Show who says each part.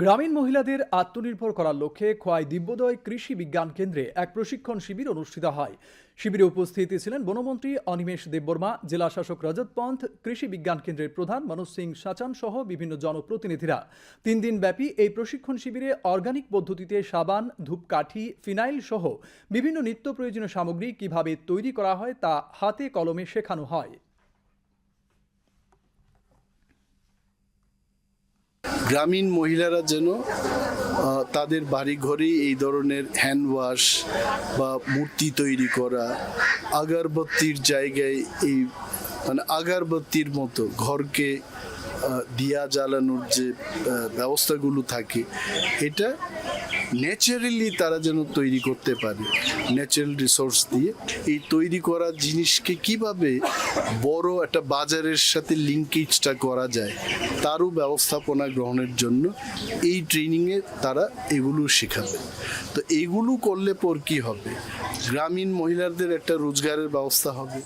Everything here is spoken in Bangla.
Speaker 1: গ্রামীণ মহিলাদের আত্মনির্ভর করার লক্ষ্যে খোয়াই দিব্যোদয় কৃষি বিজ্ঞান কেন্দ্রে এক প্রশিক্ষণ শিবির অনুষ্ঠিত হয়। শিবিরে উপস্থিত ছিলেন বনমন্ত্রী অনিমেষ দেববর্মা, জেলা শাসক রজত পন্থ, কৃষি বিজ্ঞান কেন্দ্রের প্রধান মনোজ সিং সাচান সহ বিভিন্ন জনপ্রতিনিধিরা। তিন দিন ব্যাপী এই প্রশিক্ষণ শিবিরে অর্গানিক পদ্ধতিতে সাবান, ধূপকাঠি, ফিনাইল সহ বিভিন্ন নিত্য প্রয়োজনীয় সামগ্রী কীভাবে তৈরি করা হয় তা হাতে কলমে শেখানো হয়।
Speaker 2: গ্রামীণ মহিলারা যেন তাদের বাড়ি ঘরেই এই ধরনের হ্যান্ড ওয়াশ বা মূর্তি তৈরি করা, আগারবত্তির জায়গায় এই মানে আগারবত্তির মতো ঘরকে দিয়া জ্বালানোর যে ব্যবস্থাগুলো থাকে, এটা ন্যাচারালি তারা যেন তৈরি করতে পারে। ন্যাচারাল রিসোর্স দিয়ে এই তৈরি করা জিনিসকে কীভাবে বড় একটা বাজারের সাথে লিঙ্কেজটা করা যায়, তারও ব্যবস্থাপনা গ্রহণের জন্য এই ট্রেনিংয়ে তারা এগুলো শেখাবে। তো এগুলো করলে পর কি হবে? গ্রামীণ মহিলাদের একটা রোজগারের ব্যবস্থা হবে।